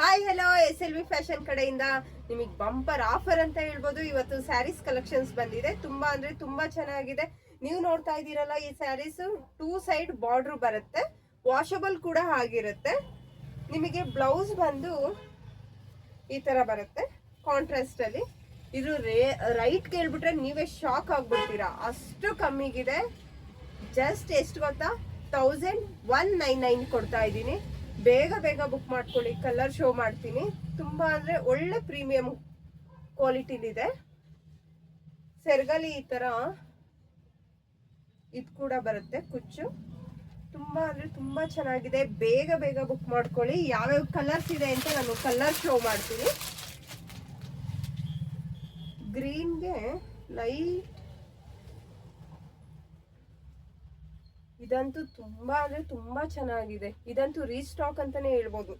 Hi hello S L V fashion ಕಡೆಯಿಂದ ನಿಮಗೆ bumper offer ಅಂತ ಹೇಳ್ಬೋದು. ಇವತ್ತು ಸ್ಯಾರೀಸ್ ಕಲೆಕ್ಷನ್ಸ್ ಬಂದಿದೆ. ತುಂಬಾ ಅಂದ್ರೆ ತುಂಬಾ ಚೆನ್ನಾಗಿದೆ. ನೀವು ನೋಡ್ತಾ ಇದ್ದೀರಲ್ಲ ಈ ಸ್ಯಾರೀಸ್ ಟೂ ಸೈಡ್ ಬಾರ್ಡರ್ ಬರುತ್ತೆ. ವಾಷಬಲ್ ಕೂಡ ಆಗಿರುತ್ತೆ. ನಿಮಗೆ ಬ್ಲೌಸ್ ಬಂದು ಈ ತರ ಬರುತ್ತೆ. ಕಾಂಟ್ರಾಸ್ಟ್ ಅಲ್ಲಿ. ಇದು ರೇ ರೈಟ್ ಕೇಳ್ಬಿಟ್ರೆ ನೀವೇ ಶಾಕ್ ಆಗ್ಬಿಡ್ತೀರಾ. ಅಷ್ಟು ಕಮ್ಮಿಗಿದೆ. ಜಸ್ಟ್ ಎಷ್ಟು ಗೊತ್ತಾ? ತೌಸಂಡ್ ಒನ್ ನೈನ್ ನೈನ್ ಕೊಡ್ತಾ ಇದ್ದೀನಿ. ಬೇಗ ಬೇಗ ಬುಕ್ ಮಾಡ್ಕೊಳ್ಳಿ ಕಲರ್ ಶೋ ಮಾಡ್ತೀನಿ. ತುಂಬ ಅಂದರೆ ಒಳ್ಳೆ ಪ್ರೀಮಿಯಂ ಕ್ವಾಲಿಟಿಲಿದೆ ಸೆರ್ಗಲಿ ಈ ತರ ಇದು ಕೂಡ ಬರುತ್ತೆ, ಕುಚ್ಚು. ತುಂಬಾ ಅಂದರೆ ತುಂಬಾ ಚೆನ್ನಾಗಿದೆ. ಬೇಗ ಬೇಗ ಬುಕ್ ಮಾಡ್ಕೊಳ್ಳಿ. ಯಾವ್ಯಾವ ಕಲರ್ಸ್ ಇದೆ ಅಂತ ನಾನು ಕಲರ್ ಶೋ ಮಾಡ್ತೀನಿ. ಗ್ರೀನ್ಗೆ ಲೈಟ್ ಇದಂತೂ ತುಂಬಾ ಅಂದ್ರೆ ತುಂಬಾ ಚೆನ್ನಾಗಿದೆ. ಇದಂತೂ ರೀಸ್ಟಾಕ್ ಅಂತಾನೆ ಹೇಳ್ಬೋದು.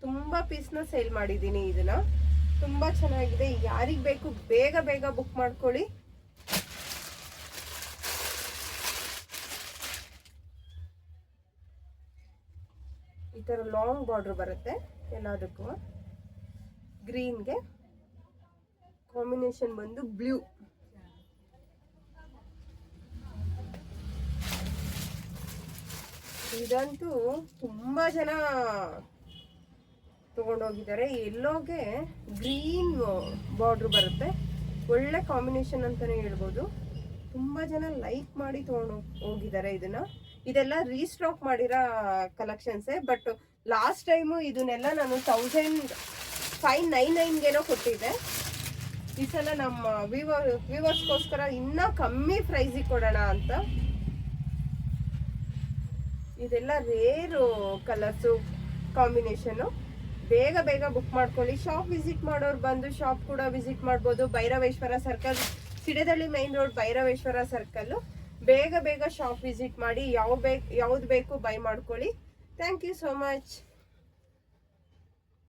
ತುಂಬಾ ಪೀಸ್ನ ಸೇಲ್ ಮಾಡಿದ್ದೀನಿ ಇದನ್ನ. ತುಂಬಾ ಚೆನ್ನಾಗಿದೆ. ಯಾರಿಗೆ ಬೇಕು ಬೇಗ ಬೇಗ ಬುಕ್ ಮಾಡ್ಕೊಳ್ಳಿ. ಈ ತರ ಲಾಂಗ್ ಬಾರ್ಡರ್ ಬರುತ್ತೆ. ಎಲ್ಲದಕ್ಕೂ ಗ್ರೀನ್ಗೆ ಕಾಂಬಿನೇಷನ್ ಬಂದು ಬ್ಲೂ ಇದಂತೂ ತುಂಬ ಜನ ತಗೊಂಡೋಗಿದ್ದಾರೆ. ಎಲ್ಲೋಗೆ ಗ್ರೀನ್ ಬಾರ್ಡ್ರ್ ಬರುತ್ತೆ. ಒಳ್ಳೆ ಕಾಂಬಿನೇಷನ್ ಅಂತಲೇ ಹೇಳ್ಬೋದು. ತುಂಬ ಜನ ಲೈಕ್ ಮಾಡಿ ತಗೊಂಡು ಹೋಗಿದ್ದಾರೆ ಇದನ್ನ. ಇದೆಲ್ಲ ರೀಸ್ಟಾಕ್ ಮಾಡಿರೋ ಕಲೆಕ್ಷನ್ಸೇ ಬಟ್ ಲಾಸ್ಟ್ ಟೈಮು ಇದನ್ನೆಲ್ಲ ನಾನು ತೌಸಂಡ್ ಫೈವ್ ನೈನ್ ನೈನ್ಗೇನೋ ಕೊಟ್ಟಿದ್ದೆ. ಈ ಸಲ ನಮ್ಮ ವಿವರ್ ವ್ಯೂವರ್ಸ್ಗೋಸ್ಕರ ಇನ್ನೂ ಕಮ್ಮಿ ಪ್ರೈಸಿಗೆ ಕೊಡೋಣ ಅಂತ ಇದೆಲ್ಲ ರೇರು ಕಲರ್ಸು ಕಾಂಬಿನೇಷನು. ಬೇಗ ಬೇಗ ಬುಕ್ ಮಾಡ್ಕೊಳ್ಳಿ. ಶಾಪ್ ವಿಸಿಟ್ ಮಾಡೋರು ಬಂದು ಶಾಪ್ ಕೂಡ ವಿಸಿಟ್ ಮಾಡ್ಬೋದು. Bhairaveshwara circle, Sidadahalli main road Bhairaveshwara circle. ಬೇಗ ಬೇಗ ಶಾಪ್ ವಿಸಿಟ್ ಮಾಡಿ, ಯಾವ ಬೇಕು, ಯಾವ್ದು ಬೇಕು ಬೈ ಮಾಡ್ಕೊಳ್ಳಿ. Thank you so much.